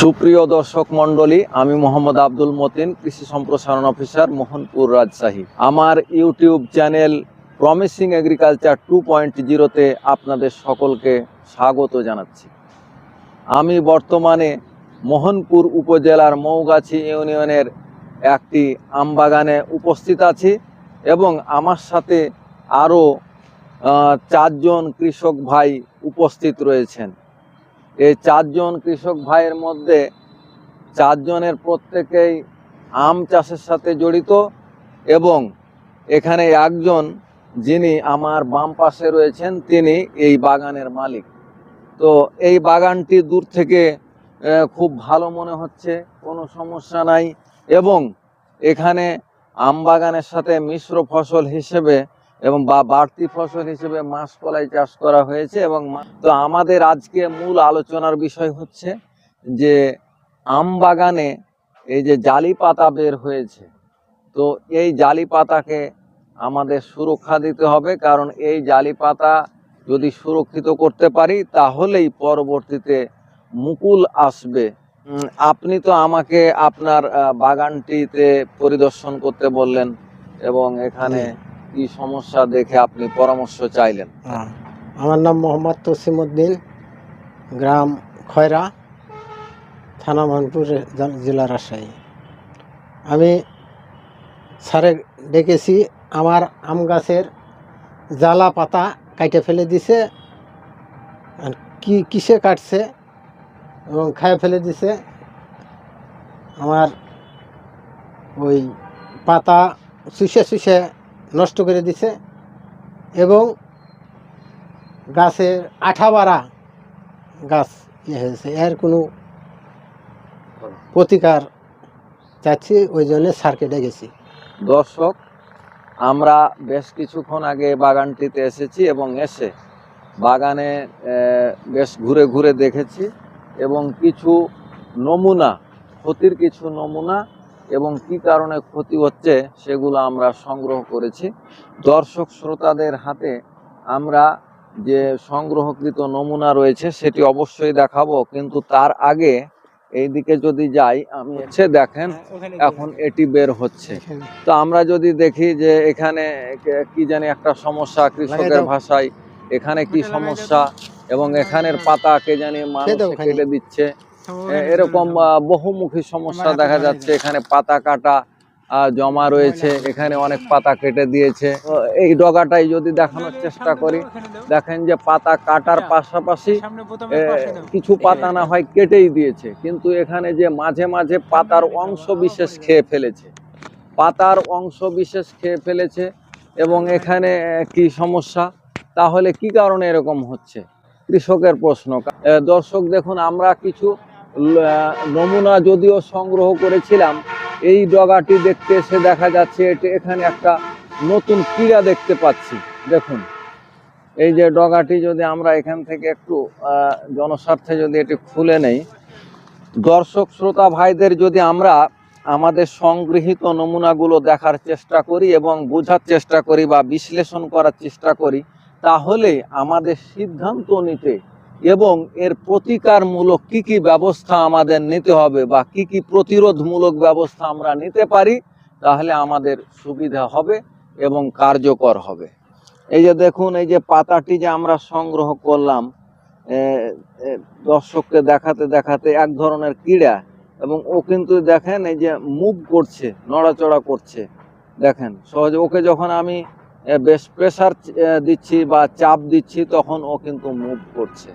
সুপ্রিয় দর্শক মণ্ডলী, আমি মোহাম্মদ আব্দুল মতিন, কৃষি সম্প্রসারণ অফিসার মোহনপুর রাজশাহী। আমার YouTube channel promising agriculture two point জিরোতে আপনাদের সকলকে স্বাগত জানাচ্ছি। আমি বর্তমানে মোহনপুর উপজেলার মৌগাছি ইউনিয়নের একটি আমবাগানে উপস্থিত আছি এবং আমার সাথে আরও চারজন কৃষক ভাই উপস্থিত রয়েছেন। এই চারজন কৃষক ভাইয়ের মধ্যে চারজনের প্রত্যেকেই আম চাষের সাথে জড়িত এবং এখানে একজন যিনি আমার বাম পাশে রয়েছেন, তিনি এই বাগানের মালিক। তো এই বাগানটি দূর থেকে খুব ভালো মনে হচ্ছে, কোনো সমস্যা নাই এবং এখানে আম বাগানের সাথে মিশ্র ফসল হিসেবে এবং বা বাড়তি ফসল হিসেবে মাসকলাই চাষ করা হয়েছে এবং তো আমাদের আজকে মূল আলোচনার বিষয় হচ্ছে যে আম বাগানে এই যে জালি পাতা বের হয়েছে, তো এই জালি পাতাকে আমাদের সুরক্ষা দিতে হবে কারণ এই জালি পাতা যদি সুরক্ষিত করতে পারি তাহলেই পরবর্তীতে মুকুল আসবে। আপনি তো আমাকে আপনার বাগানটিতে পরিদর্শন করতে বললেন এবং এখানে কি সমস্যা দেখে আপনি পরামর্শ চাইলেন হ্যাঁ। আমার নাম মোহাম্মদ তসিমউদ্দিন, গ্রাম খয়রা, থানা মানপুর জেলা রাজশাহী আমি স্যারে ডেকেছি, আমার আম গাছের জ্বালা পাতা কাটে ফেলে দিছে কি কিসে কাটছে এবং খায় ফেলে দিছে, আমার ওই পাতা শুষে শুষে নষ্ট করে দিছে এবং গাছের আঠা বাড়া গাছ ইয়ে হয়েছে। এর কোনো প্রতিকার চাচ্ছি, ওই জন্য সারকে ডেকেছি। দর্শক, আমরা বেশ কিছুক্ষণ আগে বাগানটিতে এসেছি এবং এসে বাগানে বেশ ঘুরে ঘুরে দেখেছি এবং কিছু নমুনা, ক্ষতির কিছু নমুনা এবং কি কারণে ক্ষতি হচ্ছে সেগুলো আমরা সংগ্রহ করেছি। দর্শক শ্রোতাদের হাতে আমরা যে সংগ্রহকৃত নমুনা রয়েছে সেটি অবশ্যই দেখাবো কিন্তু তার আগে এইদিকে যদি যাই আমি হচ্ছে দেখেন এখন এটি বের হচ্ছে। তো আমরা যদি দেখি যে এখানে কে- জানি একটা সমস্যা কৃষকের ভাষায় এখানে কি সমস্যা এবং এখানের পাতা কে জানি মানুষ। কেটে দিচ্ছে। এরকম বহুমুখী সমস্যা দেখা যাচ্ছে। এখানে পাতা কাটা জমা রয়েছে। এখানে অনেক পাতা কেটে দিয়েছে। এই ডগাটাই যদি দেখানোর চেষ্টা করি দেখেন যে পাতা কাটার পাশাপাশি এ, কিছু পাতা না হয় কেটেই দিয়েছে। কিন্তু এখানে যে মাঝে মাঝে পাতার অংশ বিশেষ খেয়ে ফেলেছে। পাতার অংশ বিশেষ খেয়ে ফেলেছে এবং এখানে কি সমস্যা? তাহলে কি কারণে এরকম হচ্ছে? কৃষকের প্রশ্ন। দর্শক দেখুন আমরা কিছু নমুনা যদিও সংগ্রহ করেছিলাম, এই ডগাটি দেখতে এসে দেখা যাচ্ছে এটি এখানে একটা নতুন ক্রীড়া দেখতে পাচ্ছি। দেখুন, এই যে ডগাটি যদি আমরা এখান থেকে একটু জনস্বার্থে যদি এটি খুলে নেই, দর্শক, শ্রোতা ভাইদের যদি আমরা আমাদের সংগৃহীত নমুনাগুলো দেখার চেষ্টা করি এবং বোঝার চেষ্টা করি বা বিশ্লেষণ করার চেষ্টা করি, তাহলে আমাদের সিদ্ধান্ত নিতে এবং এর প্রতিকারমূলক কি কি ব্যবস্থা আমাদের নিতে হবে বা কি কি প্রতিরোধমূলক ব্যবস্থা আমরা নিতে পারি, তাহলে আমাদের সুবিধা হবে এবং কার্যকর হবে। এই যে দেখুন, এই যে পাতাটি যে আমরা সংগ্রহ করলাম দর্শককে দেখাতে দেখাতে এক ধরনের ক্রীড়া এবং ও কিন্তু দেখেন এই যে মুভ করছে, নড়াচড়া করছে। দেখেন, সহজে ওকে যখন আমি বেশ প্রেসার দিচ্ছি বা চাপ দিচ্ছি, তখন ও কিন্তু মুভ করছে।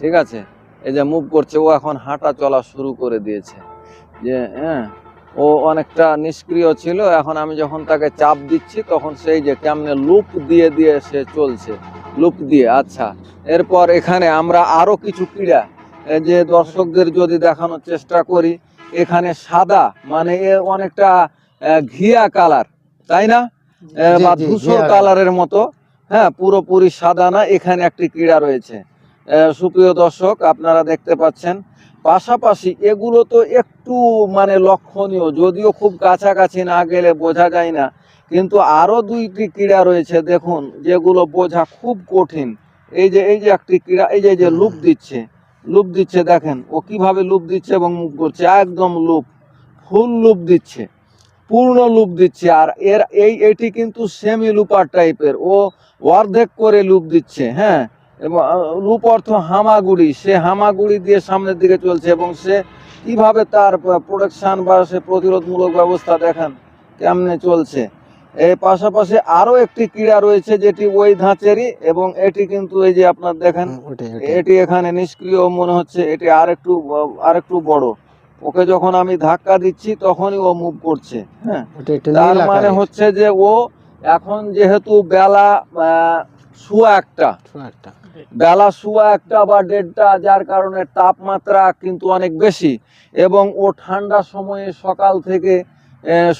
ঠিক আছে? এই যে মুভ করছে ও এখন হাঁটা চলা শুরু করে দিয়েছে। যে হ্যাঁ ও অনেকটা নিষ্ক্রিয় ছিল এখন আমি যখন তাকে চাপ দিচ্ছি তখন সেই যে কেমনে লুপ দিয়ে দিয়ে সে চলছে। লুপ দিয়ে আচ্ছা। এরপর এখানে আমরা আরও কিছু ক্রীড়া। যে দর্শকদের যদি দেখানোর চেষ্টা করি এখানে সাদা মানে এ অনেকটা ঘিয়া কালার তাই না? বা ধূসর কালারের মতো। হ্যাঁ পুরোপুরি সাদা না এখানে একটি ক্রীড়া রয়েছে। সুপ্রিয় দর্শক, আপনারা দেখতে পাচ্ছেন, পাশাপাশি এগুলো তো একটু মানে লক্ষণীয়, যদিও খুব কাছাকাছি না গেলে বোঝা যায় না, কিন্তু আরও দুইটি ক্রীড়া রয়েছে, দেখুন, যেগুলো বোঝা খুব কঠিন। এই যে এই যে একটি ক্রীড়া, এই যে যে লুপ দিচ্ছে লুপ দিচ্ছে, দেখেন, ও কীভাবে লুপ দিচ্ছে এবং মুভ করছে, একদম লুপ, ফুল লুপ দিচ্ছে, পূর্ণ লুপ দিচ্ছে, আর এর, এই, এটি কিন্তু সেমি লুপার টাইপের ও অর্ধেক করে লুপ দিচ্ছে হ্যাঁ এবং আহ, অর্থ হামাগুড়ি। সে হামাগুড়ি দিয়ে সামনের দিকে চলছে এবং সে কীভাবে তার প্রোটেকশন বা সে প্রতিরোধমূলক ব্যবস্থা দেখেন কেমনে চলছে। এর পাশাপাশি আরও একটি ক্রীড়া রয়েছে যেটি ওই ধাঁচেরই এবং এটি কিন্তু এই যে আপনার দেখেন এটি এখানে নিষ্ক্রিয় মনে হচ্ছে এটি আর একটু আর একটু বড়। ওকে যখন আমি ধাক্কা দিচ্ছি তখনই ও মুভ করছে হ্যাঁ। তার মানে হচ্ছে যে ও এখন যেহেতু বেলা শুয়া একটা। বেলা শুয়া একটা বা দেড়টা যার কারণে তাপমাত্রা কিন্তু অনেক বেশি এবং ও ঠান্ডার সময়ে সকাল থেকে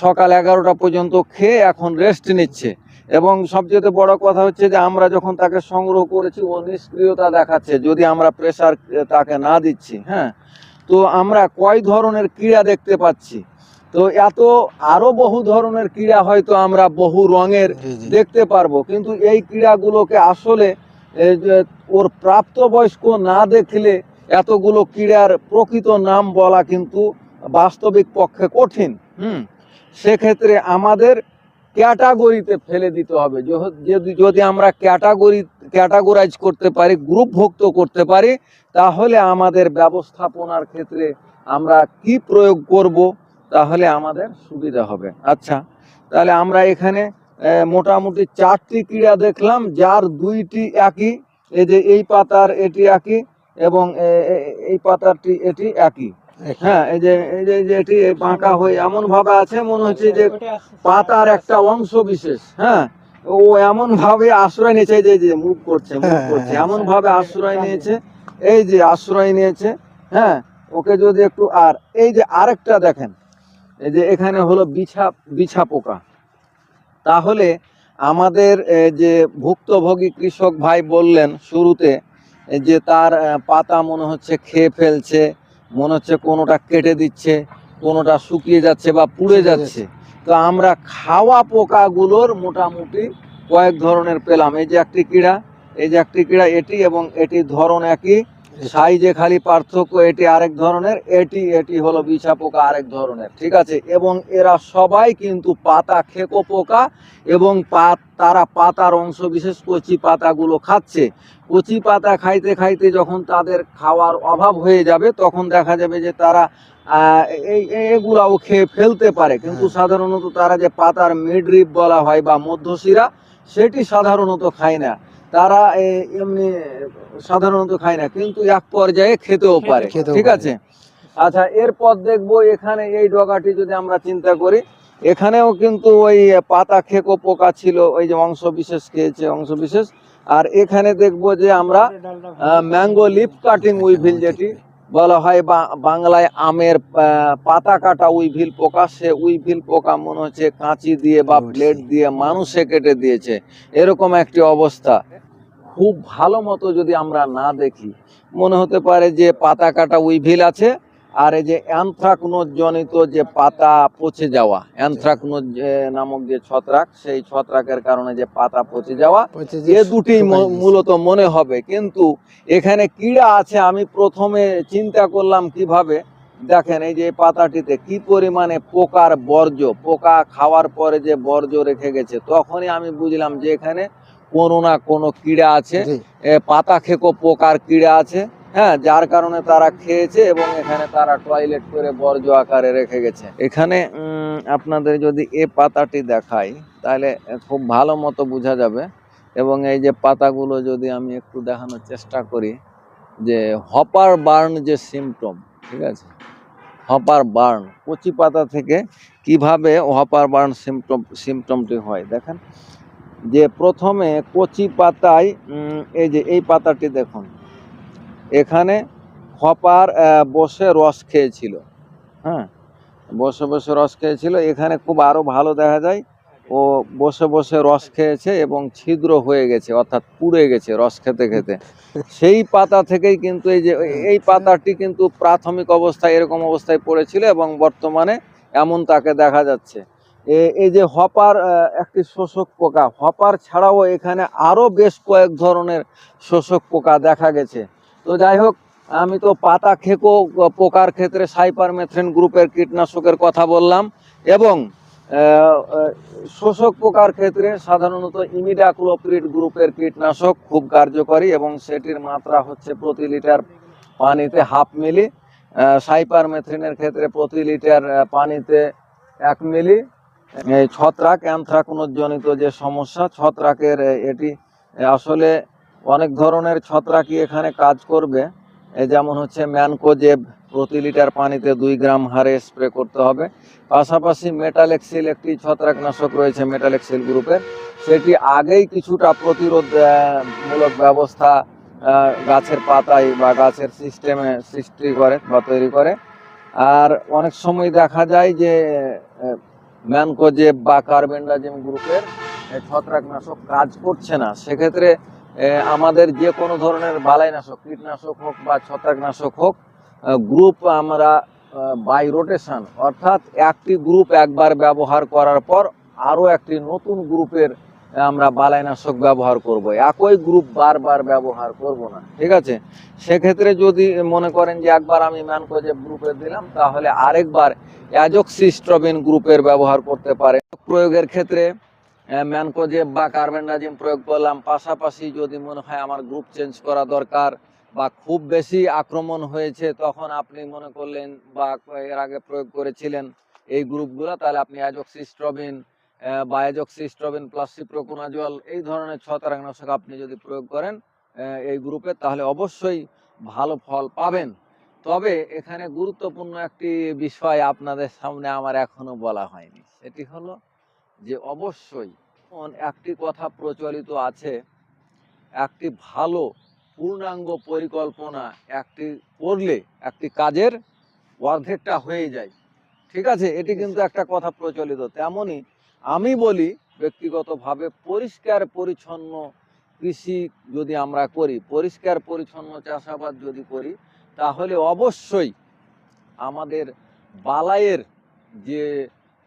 সকাল এগারোটা পর্যন্ত খেয়ে এখন রেস্ট নিচ্ছে। এবং সবচেয়ে বড় কথা হচ্ছে যে আমরা যখন তাকে সংগ্রহ করেছি ও নিষ্ক্রিয়তা দেখাচ্ছে যদি আমরা প্রেসার তাকে না দিচ্ছি হ্যাঁ? তো আমরা কয় ধরনের ক্রীড়া দেখতে পাচ্ছি? তো এত আরও বহু ধরনের ক্রীড়া হয়তো আমরা বহু রঙের দেখতে পারব। কিন্তু এই ক্রীড়াগুলোকে আসলে ওর প্রাপ্তবয়স্ক না দেখলে এতগুলো ক্রীড়ার প্রকৃত নাম বলা কিন্তু বাস্তবিক পক্ষে কঠিন। হুম? সেক্ষেত্রে আমাদের ক্যাটাগরিতে ফেলে দিতে হবে। যদি যদি আমরা ক্যাটাগরি ক্যাটাগরাইজ করতে পারি গ্রুপভুক্ত করতে পারি তাহলে আমাদের ব্যবস্থাপনার ক্ষেত্রে আমরা কি প্রয়োগ করব? তাহলে আমাদের সুবিধা হবে আচ্ছা তাহলে আমরা এখানে মোটামুটি চারটি ক্রীড়া দেখলাম যার দুইটি একই এই যে এই পাতার এটি একই এবং এই পাতারটি এটি একই। হ্যাঁ এই যে এই যে এটি বাঁকা হয়ে এমন ভাবে আছে মনে হচ্ছে যে পাতার একটা অংশ বিশেষ হ্যাঁ ও এমন ভাবে আশ্রয় নিয়েছে এই যে এই যে মুভ করছে মুভ হ্যাঁ, করছে হ্যাঁ, এমন হ্যাঁ। ভাবে আশ্রয় নিয়েছে এই যে আশ্রয় নিয়েছে হ্যাঁ ওকে যদি একটু আর এই যে আরেকটা দেখেন এই যে এখানে হলো বিছা বিছা পোকা। তাহলে আমাদের যে ভুক্তভোগী কৃষক ভাই বললেন শুরুতে যে তার পাতা মনে হচ্ছে খেয়ে ফেলছে মনে হচ্ছে কোনোটা কেটে দিচ্ছে কোনোটা শুকিয়ে যাচ্ছে বা পুড়ে যাচ্ছে। তো আমরা খাওয়া পোকাগুলোর মোটামুটি কয়েক ধরনের পেলাম। এই যে একটি কীড়া এই যে একটি কীড়া এটি এবং এটি ধরন একই। সাইজে খালি পার্থক্য এটি আরেক ধরনের এটি এটি হলো বিছা পোকা আরেক ধরনের ঠিক আছে? এবং এরা সবাই কিন্তু পাতা খেকো পোকা এবং পাত তারা পাতার অংশ বিশেষ কচি পাতাগুলো খাচ্ছে। কচি পাতা খাইতে খাইতে যখন তাদের খাওয়ার অভাব হয়ে যাবে তখন দেখা যাবে যে তারা এই এগুলাও খেয়ে ফেলতে পারে। কিন্তু হ্যাঁ। সাধারণত তারা যে পাতার মিডরিপ বলা হয় বা মধ্যশিরা সেটি সাধারণত খায় না। তারা এমনি সাধারণত খায় না কিন্তু এক পর্যায়ে খেতেও পারে ঠিক আছে? আচ্ছা এরপর দেখব এখানে এই ডগাটি যদি আমরা চিন্তা করি এখানেও কিন্তু ওই পাতা খেকো পোকা ছিল ওই যে অংশ বিশেষ খেয়েছে অংশ বিশেষ। আর এখানে দেখব যে আমরা ম্যাঙ্গো লিফ কাটিং উইভিল যেটি বলা হয় বা বাংলায় আমের পাতা কাটা উইভিল পোকা সে উইভিল পোকা মনে হচ্ছে কাঁচি দিয়ে বা। ব্লেড দিয়ে মানুষে কেটে দিয়েছে এরকম একটি অবস্থা খুব ভালো মতো যদি আমরা না দেখি মনে হতে পারে যে পাতা কাটা উইভিল আছে আর এই যে অ্যানথ্রাকনোজ জনিত যে পাতা পচে যাওয়া অ্যানথ্রাকনোজ নামক যে ছত্রাক সেই ছত্রাকের কারণে যে পাতা পচে যাওয়া এ দুটি মূলত মনে হবে। কিন্তু এখানে কীড়া আছে আমি প্রথমে চিন্তা করলাম কীভাবে। দেখেন এই যে এই পাতাটিতে কি পরিমাণে পোকার বর্জ্য পোকা খাওয়ার পরে যে বর্জ্য রেখে গেছে তখনই আমি বুঝলাম যে এখানে কোনো না কোনো কীড়া আছে। পাতা খেকো পোকার কীড়া আছে। হ্যাঁ যার কারণে তারা খেয়েছে এবং এখানে তারা টয়লেট করে বর্জ্য আকারে রেখে গেছে। এখানে আপনাদের যদি এ পাতাটি দেখাই, তাহলে খুব ভালো মতো বোঝা যাবে। এবং এই যে পাতাগুলো যদি আমি একটু দেখানোর চেষ্টা করি, যে হপার বার্ন যে সিমটম ঠিক আছে? হপার বার্ন, কচি পাতা থেকে কীভাবে হপার বার্ন সিমটম সিমটমটি হয়, দেখেন? যে প্রথমে কচি পাতায় এই যে এই পাতাটি দেখুন। এখানে হপার বসে রস খেয়েছিল। হ্যাঁ বসে বসে রস খেয়েছিল। এখানে খুব আরও ভালো দেখা যায়। ও বসে বসে রস খেয়েছে এবং ছিদ্র হয়ে গেছে, অর্থাৎ পুড়ে গেছে রস খেতে খেতে। সেই পাতা থেকেই কিন্তু এই যে, এই পাতাটি কিন্তু প্রাথমিক অবস্থায় এরকম অবস্থায় পড়েছিল এবং বর্তমানে এমন তাকে দেখা যাচ্ছে। এই যে হপার একটি শোষক পোকা, হপার ছাড়াও এখানে আরও বেশ কয়েক ধরনের শোষক পোকা দেখা গেছে। তো যাই হোক, আমি তো পাতা খেকো, পোকার ক্ষেত্রে সাইপার মেথ্রেন গ্রুপের কীটনাশকের কথা বললাম এবং শোষক পোকার ক্ষেত্রে সাধারণত ইমিডাক্লোপ্রিড গ্রুপের কীটনাশক খুব কার্যকরী এবং সেটির মাত্রা হচ্ছে প্রতি লিটার পানিতে হাফ মিলি সাইপার মেথ্রিনের ক্ষেত্রে প্রতি লিটার পানিতে এক মিলি। ছত্রাক, অ্যানথ্রাকনোজনিত যে সমস্যা, ছত্রাকের এটি আসলে অনেক ধরনের ছত্রাকই এখানে কাজ করবে? যেমন হচ্ছে ম্যানকোজেব, প্রতি লিটার পানিতে দুই গ্রাম হারে স্প্রে করতে হবে। পাশাপাশি মেটালেক্সিল একটি ছত্রাকনাশক রয়েছে মেটালেক্সিল গ্রুপের। সেটি আগেই কিছুটা প্রতিরোধ মূলক ব্যবস্থা গাছের পাতায় বা গাছের সিস্টেমে সৃষ্টি করে বা তৈরি করে। আর অনেক সময় দেখা যায় যে ম্যানকোজেব বা কার্বেন্ডাজিম গ্রুপের ছত্রাকনাশক কাজ করছে না। সেক্ষেত্রে আমাদের যে কোনো ধরনের বালাইনাশক, কীটনাশক হোক বা ছত্রাকনাশক হোক গ্রুপ আমরা বাই রোটেশন অর্থাৎ একটি গ্রুপ একবার ব্যবহার করার পর আরও একটি নতুন গ্রুপের আমরা বালাইনাশক ব্যবহার করব। একই গ্রুপ বারবার ব্যবহার করব না, ঠিক আছে? সেক্ষেত্রে যদি মনে করেন যে একবার আমি ম্যানকোজেব গ্রুপে দিলাম, তাহলে আরেকবার অ্যাজক্সিস্ট্রবিন গ্রুপের ব্যবহার করতে পারে প্রয়োগের ক্ষেত্রে ম্যানকোজেব বা কার্বেন্ডাজিম প্রয়োগ করলাম। পাশাপাশি যদি মনে হয় আমার গ্রুপ চেঞ্জ করা দরকার বা খুব বেশি আক্রমণ হয়েছে, তখন আপনি মনে করলেন বা এর আগে প্রয়োগ করেছিলেন এই গ্রুপগুলো তাহলে আপনি অ্যাজক্সিস্ট্রবিন বা অ্যাজক্সিস্ট্রবিন প্লাস সিপ্রোকোনাজল এই ধরনের ছত্রাকনাশক আপনি যদি প্রয়োগ করেন এই গ্রুপে তাহলে অবশ্যই ভালো ফল পাবেন। তবে এখানে গুরুত্বপূর্ণ একটি বিষয় আপনাদের সামনে আমার এখনও বলা হয়নি, সেটি হলো যে অবশ্যই একটি কথা প্রচলিত আছে একটি ভালো পূর্ণাঙ্গ পরিকল্পনা একটি করলে একটি কাজের অর্ধেকটা হয়ে যায়। ঠিক আছে? এটি কিন্তু একটা কথা প্রচলিত। তেমনি আমি বলি ব্যক্তিগতভাবে পরিষ্কার পরিচ্ছন্ন কৃষি যদি আমরা করি পরিষ্কার পরিচ্ছন্ন চাষাবাদ যদি করি তাহলে অবশ্যই আমাদের বালাইয়ের যে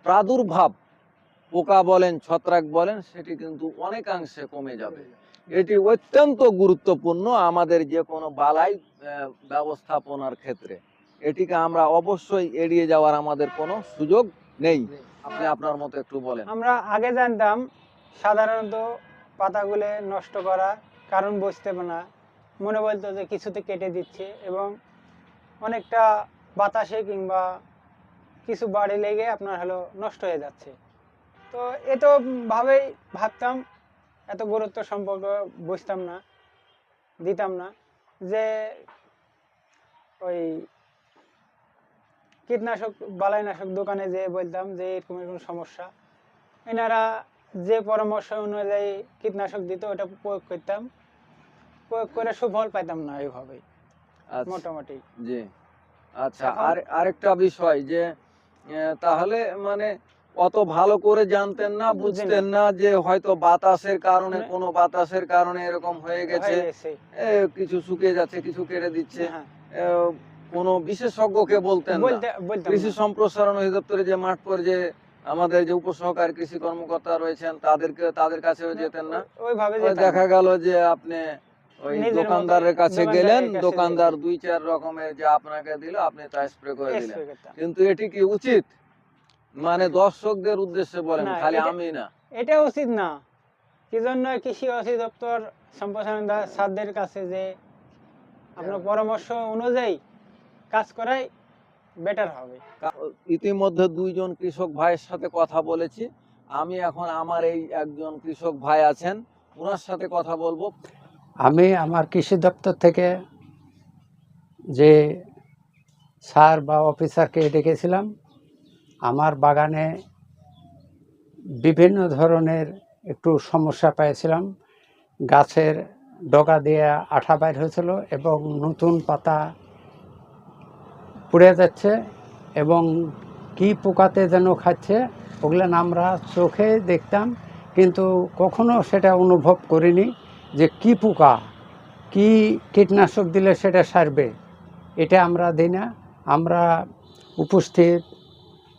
প্রাদুর্ভাব পোকা বলেন, ছত্রাক বলেন, সেটি কিন্তু অনেকাংশে কমে যাবে। এটি অত্যন্ত গুরুত্বপূর্ণ আমাদের যে কোনো বালাই ব্যবস্থাপনার ক্ষেত্রে। এটিকে আমরা অবশ্যই এড়িয়ে যাওয়ার আমাদের কোনো সুযোগ নেই। আপনি আপনার মতো একটু বলেন। আমরা আগে জানতাম, সাধারণত পাতাগুলো নষ্ট করা, কারণ বুঝতে না। মনে বলতো যে কিছুতে কেটে দিচ্ছে এবং অনেকটা বাতাসে কিংবা কিছু বাড়ি লেগে আপনার হলো নষ্ট হয়ে যাচ্ছে। তো এ তো ভাবেই ভাবতাম এত গুরুত্ব সম্পর্ক বুঝতাম না দিতাম না যে ওই কীটনাশক বালাইনাশক দোকানে যেয়ে বলতাম যে এরকম এরকম সমস্যা। এনারা যে পরামর্শ অনুযায়ী কীটনাশক দিত ওটা প্রয়োগ করতাম। প্রয়োগ করে সুফল পাইতাম না এইভাবে আচ্ছা। মোটামুটি। জি। আচ্ছা আর আরেকটা বিষয় যে তাহলে মানে অত ভালো করে জানতেন না বুঝতেন না যে হয়তো বাতাসের কারণে মানে- কোনো বাতাসের কারণে এরকম হয়ে গেছে। হয়ে কিছু শুকিয়ে যাচ্ছে কিছু কেটে দিচ্ছে। হ্যাঁ, এ, কোনো বিশেষজ্ঞকে বলতেন কৃষি সম্প্রসারণ অধিদপ্তরে যে মাঠ পর্যায়ে আমাদের যে উপসহকারী কৃষি কর্মকর্তা রয়েছেন তাদেরকে তাদের কাছেও যেতেন না। দেখা গেল যে আপনি ওই দোকানদারের কাছে গেলেন দোকানদার দুই চার রকমের যে আপনাকে দিল আপনি তা স্প্রে করে দিলেন। কিন্তু এটি কি উচিত? মানে দর্শকদের উদ্দেশ্যে বলেন খালি আমি না। এটা উচিত না। কি জন্য কৃষি অধিদপ্তর সম্প্রসারণ দা- স্যারদের কাছে যে আপনার পরামর্শ অনুযায়ী কাজ করাই বেটার হবে। ইতিমধ্যে দুইজন কৃষক ভাইয়ের সাথে কথা বলেছি। আমি এখন আমার এই একজন কৃষক ভাই আছেন ওনার সাথে কথা বলব। আমি আমার কৃষি দপ্তর থেকে যে স্যার বা অফিসারকে ডেকেছিলাম আমার বাগানে বিভিন্ন ধরনের একটু সমস্যা পেয়েছিলাম গাছের ডগা দিয়ে আঠা বাইর হয়েছিল এবং নতুন পাতা পুড়ে যাচ্ছে এবং কি পোকাতে যেন খাচ্ছে ওগুলো আমরা চোখে দেখতাম, কিন্তু কখনো সেটা অনুভব করিনি যে কি পোকা, কি কীটনাশক দিলে সেটা সারবে, এটা আমরা দিই না। আমরা উপস্থিত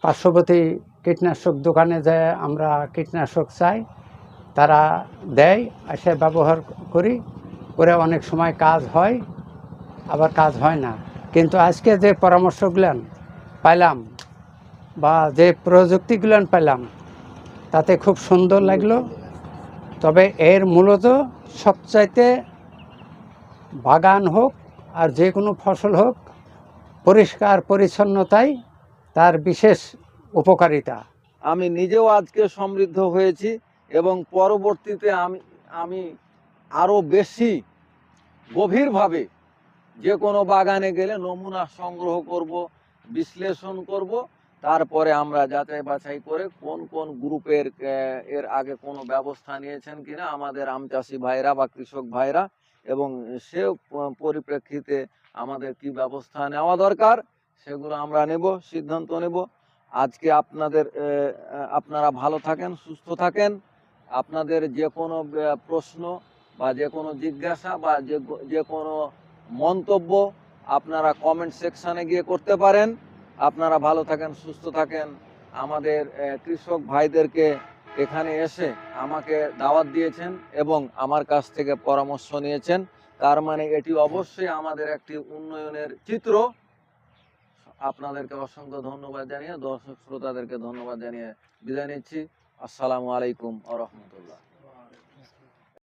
পার্শ্ববর্তী কীটনাশক দোকানে যায় আমরা কীটনাশক চাই, তারা দেয় এসে ব্যবহার করি, করে অনেক সময় কাজ হয়, আবার কাজ হয় না। কিন্তু আজকে যে পরামর্শগুলান পাইলাম বা যে প্রযুক্তিগুলান পাইলাম, তাতে খুব সুন্দর লাগল। তবে এর মূলত সবচাইতে বাগান হোক আর যে কোনো ফসল হোক, পরিষ্কার পরিচ্ছন্নতাই তার বিশেষ উপকারিতা। আমি নিজেও আজকে সমৃদ্ধ হয়েছি এবং পরবর্তীতে আমি আমি আরও বেশি গভীরভাবে যে কোনো বাগানে গেলে নমুনা সংগ্রহ করব, বিশ্লেষণ করব, তারপরে আমরা যাচাই বাছাই করে কোন কোন গ্রুপের এর আগে কোনো ব্যবস্থা নিয়েছেন কিনা, আমাদের আম চাষি ভাইরা বা কৃষক ভাইরা এবং সে পরিপ্রেক্ষিতে আমাদের কি ব্যবস্থা নেওয়া দরকার। সেগুলো আমরা নেব, সিদ্ধান্ত নেব। আজকে আপনাদের আপনারা ভালো থাকেন, সুস্থ থাকেন। আপনাদের যে কোনো প্রশ্ন বা যে কোনো জিজ্ঞাসা বা যে কোনো মন্তব্য আপনারা কমেন্ট সেকশানে গিয়ে করতে পারেন। আপনারা ভালো থাকেন, সুস্থ থাকেন। আমাদের কৃষক ভাইদেরকে এখানে এসে আমাকে দাওয়াত দিয়েছেন এবং আমার কাছ থেকে পরামর্শ নিয়েছেন। তার মানে এটি অবশ্যই আমাদের একটি উন্নয়নের চিত্র। আপনাদেরকে অসংখ্য ধন্যবাদ জানিয়ে দর্শক শ্রোতাদেরকে ধন্যবাদ জানিয়ে বিদায় নিচ্ছি। আসসালামু আলাইকুম আ রহমতুল্লাহ।